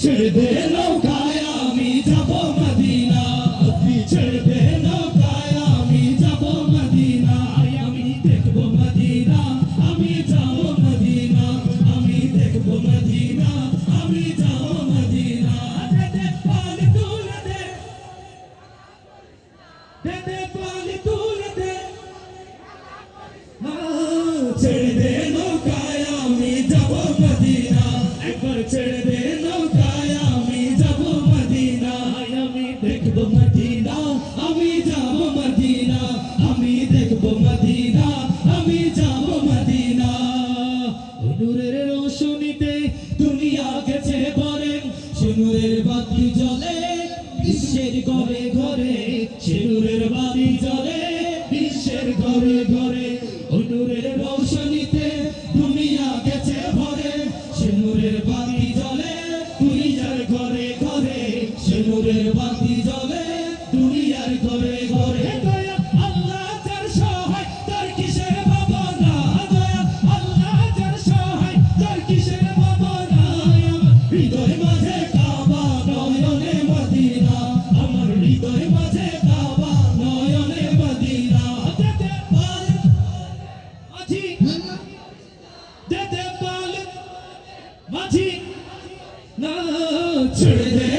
ছেড়ে দে যাব মদিনা। দে নৌকায় আমি যাব মদিনা। দে দেখব মদিনা, আমি যাব মদিনা, আমি দেখব মদিনা, আমি যাব মদিনা। নূরের রোশনীতে দুনিয়া গেছে পরে সিনুরের বাতি জ্বলে, বিশ্বের ঘরে ঘরে সিনুরের বাতি জ্বলে, বিশ্বের ঘরে ঘরে। মাঝি। যেতে পারে মাঝি। না ছেড়ে দে।